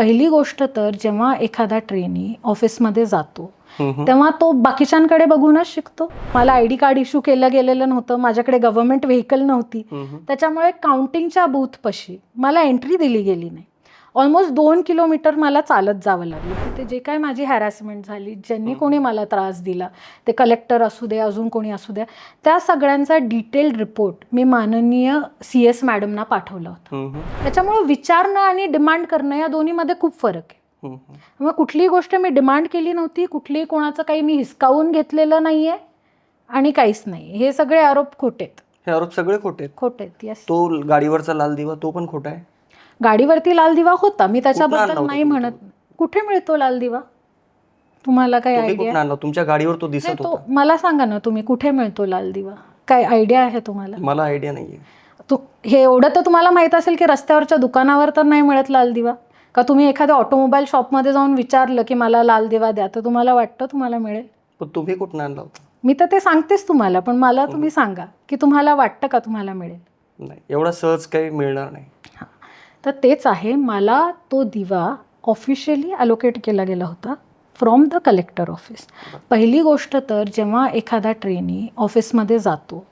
पहिली गोष्ट तर जेव्हा एखादा ट्रेनी ऑफिसमध्ये जातो. तेव्हा तो बाकीच्यांकडे बघूनच शिकतो मला आय डी कार्ड इश्यू केलं गेलेलं नव्हतं माझ्याकडे गव्हर्नमेंट व्हेकल नव्हती. त्याच्यामुळे काउंटिंगच्या बूथपाशी मला एंट्री दिली गेली नाही ऑलमोस्ट दोन किलोमीटर मला चालत जावं लागलं. तिथे जे काय माझी हॅरॅसमेंट झाली ज्यांनी कोणी मला त्रास दिला ते कलेक्टर असू दे अजून कोणी असू द्या त्या सगळ्यांचा डिटेल्ड रिपोर्ट मी माननीय सी एस मॅडमना पाठवला होता. त्याच्यामुळे विचारणं आणि डिमांड करणं या दोन्हीमध्ये खूप फरक आहे. मग कुठलीही गोष्ट मी डिमांड केली नव्हती कुठलीही कोणाचं काही मी हिसकावून घेतलेलं नाही आहे आणि काहीच नाही. हे सगळे आरोप खोटे आहेत हे आरोप सगळे खोटे आहेत खोटे आहेत येस तो गाडीवरचा लाल दिवा तो पण खोटा आहे? गाडीवरती लाल दिवा होता. मी कुठनं त्याच्याबद्दल नाही म्हणत. कुठे मिळतो लाल दिवा? तुम्हाला काही तुम्ही आयडिया तुमच्या गाडीवर तो नाही दिसत तो होता. मला सांगा ना तुम्ही कुठे मिळतो लाल दिवा? काय आयडिया आहे तुम्हाला? मला आयडिया नाहीये. तू हे एवढं तर तुम्हाला माहीत असेल की रस्त्यावरच्या दुकानावर तर नाही मिळत लाल दिवा? का तुम्ही एखाद्या ऑटोमोबाईल शॉपमध्ये जाऊन विचारलं की मला लाल दिवा द्या तर तुम्हाला वाटतं तुम्हाला मिळेल? पण तुम्ही कुठं आणला होता? मी तर ते सांगतेच तुम्हाला पण मला तुम्ही सांगा की तुम्हाला वाटतं का तुम्हाला मिळेल? नाही एवढा सहज काही मिळणार नाही. तर तेच आहे मला तो दिवा ऑफिशियली अलोकेट केला गेला होता फ्रॉम द कलेक्टर ऑफिस पहिली गोष्ट तर जेव्हा एखादा ट्रेनी ऑफिसमध्ये जातो.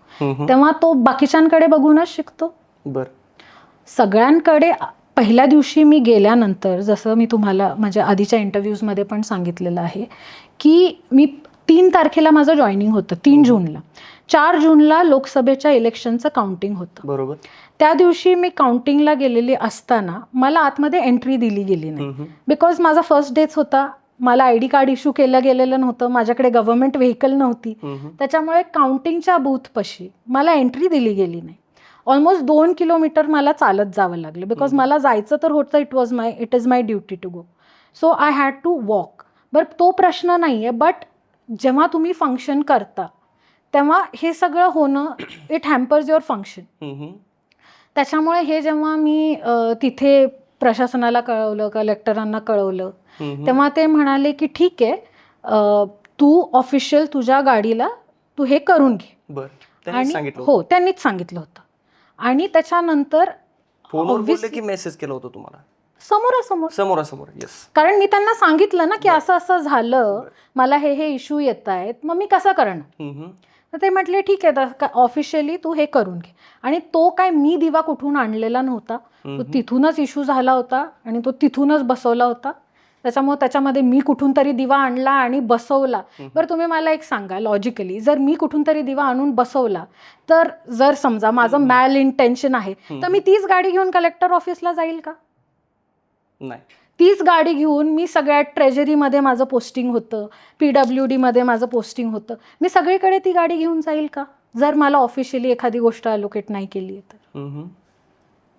तेव्हा तो बाकीच्यांकडे बघूनच शिकतो. बर. सगळ्यांकडे पहिल्या दिवशी मी गेल्यानंतर जसं मी तुम्हाला माझ्या आधीच्या इंटरव्ह्यूजमध्ये पण सांगितलेलं आहे की मी तीन तारखेला माझं जॉईनिंग होतं तीन जूनला. चार जूनला लोकसभेच्या इलेक्शनचं काउंटिंग होतं. बरोबर. त्या दिवशी मी काउंटिंगला गेलेली असताना मला आतमध्ये एंट्री दिली गेली नाही. बिकॉज माझा फर्स्ट डेच होता मला आय डी कार्ड इश्यू केलं गेलेलं नव्हतं माझ्याकडे गव्हर्नमेंट व्हेकल नव्हती. त्याच्यामुळे काउंटिंगच्या बूथपाशी मला एंट्री दिली गेली नाही ऑलमोस्ट दोन किलोमीटर मला चालत जावं लागलं बिकॉज. मला जायचं तर होतं it was my it is my duty to go so I had to walk but तो प्रश्न नाही आहे बट जेव्हा तुम्ही फंक्शन करता तेव्हा हे सगळं होणं इट हॅम्पर्स युअर फंक्शन. त्याच्यामुळे हे जेव्हा मी अ, तिथे प्रशासनाला कळवलं कलेक्टरांना कळवलं हम्म. तेव्हा ते म्हणाले की ठीक आहे अ, तू ऑफिशियल तुझ्या गाडीला तू हे करून घे. बर. त्यांनी आणि सांगितलं हो त्यांनीच सांगितलं होतं. आणि त्याच्यानंतर फोनवर बोलले obviously- की मेसेज केला होता तुम्हाला? समोरासमोर. समोरासमोर येस कारण मी त्यांना सांगितलं ना की बरं. असं असं झालं बरं. मला हे हे इश्यू येत आहेत मग मी कसं करणार? तर ते म्हटले ठीक आहे ऑफिशियली तू हे करून घे. आणि तो काय मी दिवा कुठून आणलेला नव्हता. तो तिथूनच इश्यू झाला होता आणि तो तिथूनच बसवला होता. त्याच्यामुळे त्याच्यामध्ये मी कुठून तरी दिवा आणला आणि बसवला. बरं तुम्ही मला एक सांगा लॉजिकली जर मी कुठून तरी दिवा आणून बसवला तर जर समजा माझं. मॅल इंटेन्शन आहे तर मी तीच गाडी घेऊन कलेक्टर ऑफिसला जाईल का? नाही. तीच गाडी घेऊन मी सगळ्यात ट्रेजरीमध्ये माझं पोस्टिंग होतं पी डब्ल्यू डीमध्ये माझं पोस्टिंग होतं. मी सगळीकडे ती गाडी घेऊन जाईल का? जर मला ऑफिशियली एखादी गोष्ट अलोकेट नाही केली तर.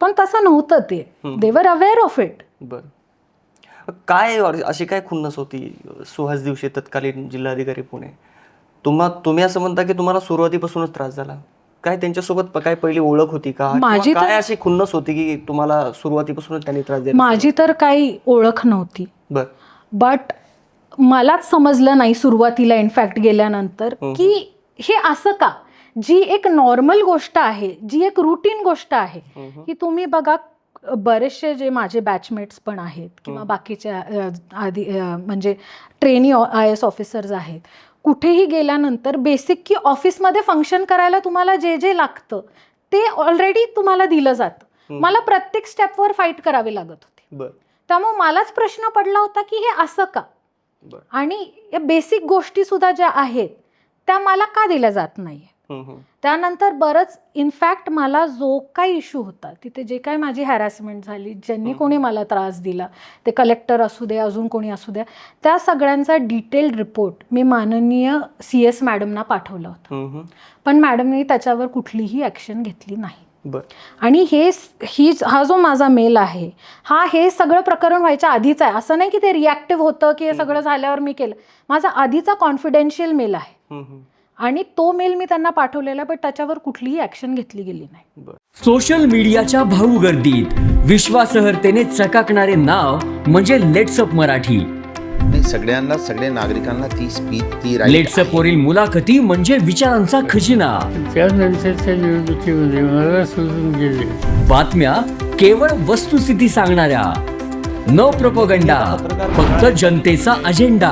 पण तसं नव्हतं ते. देवर अवेअर ऑफ इट बर. काय अशी काय खुन्नस होती? सुहास दिवशी तत्कालीन जिल्हाधिकारी पुणे. तुम्हा तुम्ही असं म्हणता की तुम्हाला सुरुवातीपासूनच त्रास झाला. काय त्यांच्यासोबत काय पहिली ओळख होती का माझी तर- काय अशी खुन्नस होती की तुम्हाला सुरुवातीपासूनच त्यांनी त्रास दिला माझी तर काही ओळख नव्हती बर बट मलाच समजलं नाही सुरुवातीला इनफॅक्ट गेल्यानंतर. की हे असं का जी एक नॉर्मल गोष्ट आहे जी एक रुटीन गोष्ट आहे. की तुम्ही बघा बरेचसे जे माझे बॅचमेट्स पण आहेत किंवा. बाकीच्या आधी म्हणजे ट्रेनी आय एस ऑफिसर्स आहेत कुठेही गेल्यानंतर बेसिक की ऑफिसमध्ये फंक्शन करायला तुम्हाला जे जे लागतं ते ऑलरेडी तुम्हाला दिलं जातं. मला प्रत्येक स्टेपवर फाईट करावी लागत होती. त्यामुळे मलाच प्रश्न पडला होता की हे असं का? आणि या बेसिक गोष्टी सुद्धा ज्या आहेत त्या मला का दिल्या जात नाही. त्यानंतर बरंच इनफॅक्ट मला जो काही इश्यू होता तिथे जे काही माझी हॅरॅसमेंट झाली ज्यांनी. कोणी मला त्रास दिला ते कलेक्टर असू दे अजून कोणी असू द्या त्या सगळ्यांचा डिटेल्ड रिपोर्ट मी माननीय सी एस मॅडमना पाठवला होता. पण मॅडमने त्याच्यावर कुठलीही ॲक्शन घेतली नाही आणि हे ही हा जो माझा मेल आहे हा हे सगळं प्रकरण व्हायच्या आधीच आहे असं नाही की ते रिॲक्टिव्ह होतं की हे. सगळं झाल्यावर मी केलं माझा आधीचा कॉन्फिडेन्शियल मेल आहे. आणि तो मेल मी त्यांना पाठवलेला बट त्याच्यावर कुठलीही ॲक्शन घेतली गेली नाही. सोशल मीडियाच्या भाऊ गर्दीत विश्वासार्हतेने चकाकणारे नाव म्हणजे लेट्सअप मराठी. नाही सगळ्यांना सगळ्या नागरिकांना ती स्पीच ती लेट्सअप. वरील मुलाखती म्हणजे विचारांचा खजिना. त्यानंतरच्या निवडणुकीमध्ये मला सोडून गेले. बातम्या केवळ वस्तुस्थिती सांगणाऱ्या. न प्रोपोगंडा फक्त जनतेचा अजेंडा